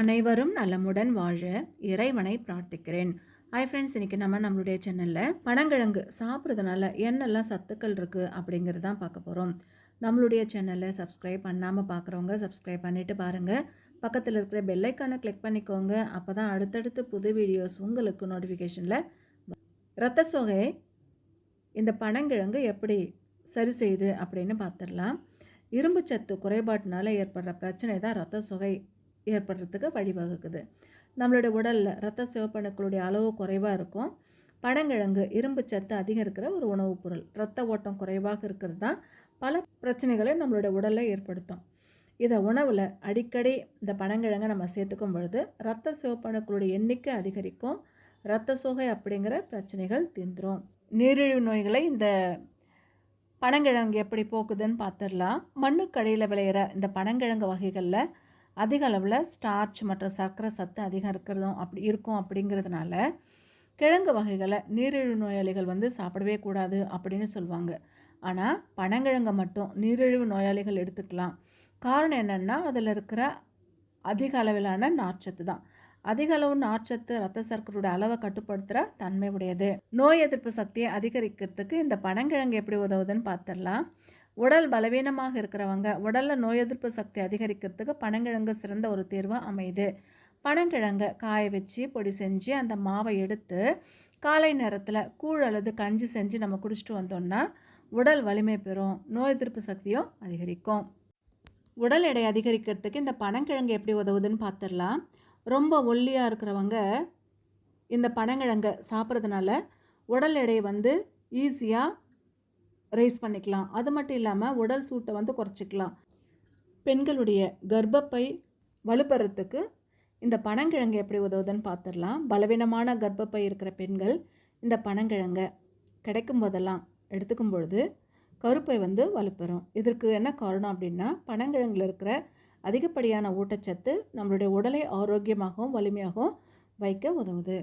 அனைவரும் நலமுடன் வாழ இறைவனை பிரார்த்திக்கிறேன். ஹாய் ஃப்ரெண்ட்ஸ் இன்றைக்கி நம்ம நம்மளுடைய சேனலில் பனங்கிழங்கு சாப்பிட்றதுனால என்னெல்லாம் சத்துக்கள் இருக்குது அப்படிங்கிறது தான் பார்க்க போகிறோம் நம்மளுடைய சேனலை சப்ஸ்கிரைப் பண்ணாமல் பார்க்குறவங்க சப்ஸ்கிரைப் பண்ணிவிட்டு பாருங்கள் பக்கத்தில் இருக்கிற பெல்லைக்கானை கிளிக் பண்ணிக்கோங்க. அப்போ தான் அடுத்தடுத்து புது வீடியோஸ் உங்களுக்கு நோட்டிஃபிகேஷனில் இரத்த சோகை இந்த பனங்கிழங்கு எப்படி சரி செய்யுது அப்படின்னு பார்த்துடலாம். இரும்புச்சத்து குறைபாட்டினால ஏற்படுற பிரச்சனை தான் ரத்த சுகை ஏற்படுறதுக்கு வழிவகுக்குது. நம்மளுடைய உடலில் இரத்த சிவப்பணுக்களுடைய அளவு குறைவாக இருக்கும். பனங்கிழங்கு இரும்புச்சத்து அதிகம் இருக்கிற ஒரு உணவுப் பொருள். இரத்த ஓட்டம் குறைவாக இருக்கிறது தான் பல பிரச்சனைகளை நம்மளுடைய உடலில் ஏற்படுத்தும். இதை உணவில் அடிக்கடி இந்த பனங்கிழங்கை நம்ம சேர்த்துக்கும் பொழுது இரத்த சிவப்பணுக்களுடைய எண்ணிக்கை அதிகரிக்கும். இரத்த சோகை அப்படிங்கிற பிரச்சனைகள் தீந்துரும் நீரிழிவு நோய்களை இந்த பனங்கிழங்கு எப்படி போக்குதுன்னு பார்த்துடலாம் மண்ணுக்கடியில் விளையிற இந்த பனங்கிழங்கு வகைகளில் அதிக அளவில் ஸ்டார்ச் மற்றும் சர்க்கரை சத்து அதிகம் இருக்கிறதும் அப்படி இருக்கும் அப்படிங்கிறதுனால கிழங்கு வகைகளை நீரிழிவு நோயாளிகள் வந்து சாப்பிடவே கூடாது அப்படின்னு சொல்லுவாங்க. ஆனால் பனங்கிழங்கை மட்டும் நீரிழிவு நோயாளிகள் எடுத்துக்கலாம். காரணம் என்னென்னா அதில் இருக்கிற அதிக அளவிலான நார்ச்சத்து தான். அதிக அளவு நார்ச்சத்து ரத்த சர்க்கரையோட அளவை கட்டுப்படுத்துகிற தன்மை உடையது. நோய் எதிர்ப்பு சக்தியை அதிகரிக்கிறதுக்கு இந்த பனங்கிழங்கு எப்படி உதவுதுன்னு பார்த்துடலாம் உடல் பலவீனமாக இருக்கிறவங்க உடலில் நோய் எதிர்ப்பு சக்தி அதிகரிக்கிறதுக்கு பனங்கிழங்கு சிறந்த ஒரு தேர்வாக அமையுது. பனங்கிழங்கை காய வச்சு பொடி செஞ்சு அந்த மாவை எடுத்து காலை நேரத்தில் கூழ் அல்லது கஞ்சி செஞ்சு நம்ம குடிச்சிட்டு வந்தோம்னா உடல் வலிமை பெறும் நோய் எதிர்ப்பு சக்தியும் அதிகரிக்கும். உடல் எடை அதிகரிக்கிறதுக்கு இந்த பனங்கிழங்கு எப்படி உதவுதுன்னு பார்த்துடலாம் ரொம்ப ஒல்லியாக இருக்கிறவங்க இந்த பனங்கிழங்கை சாப்பிட்றதுனால உடல் எடை வந்து ஈஸியாக ரைஸ் பண்ணிக்கலாம். அது மட்டும் இல்லாமல் உடல் சூட்டை வந்து குறைச்சிக்கலாம். பெண்களுடைய கர்ப்பப்பை வலுப்பெறத்துக்கு இந்த பனங்கிழங்கு எப்படி உதவுதுன்னு பார்த்துடலாம் பலவீனமான கர்ப்பப்பை இருக்கிற பெண்கள் இந்த பனங்கிழங்கை கிடைக்கும் போதெல்லாம் எடுத்துக்கும் பொழுது கருப்பை வந்து வலுப்பெறும். இதற்கு என்ன காரணம் அப்படின்னா பனங்கிழங்கில் இருக்கிற அதிகப்படியான ஊட்டச்சத்து நம்மளுடைய உடலை ஆரோக்கியமாகவும் வலிமையாகவும் வைக்க உதவுது.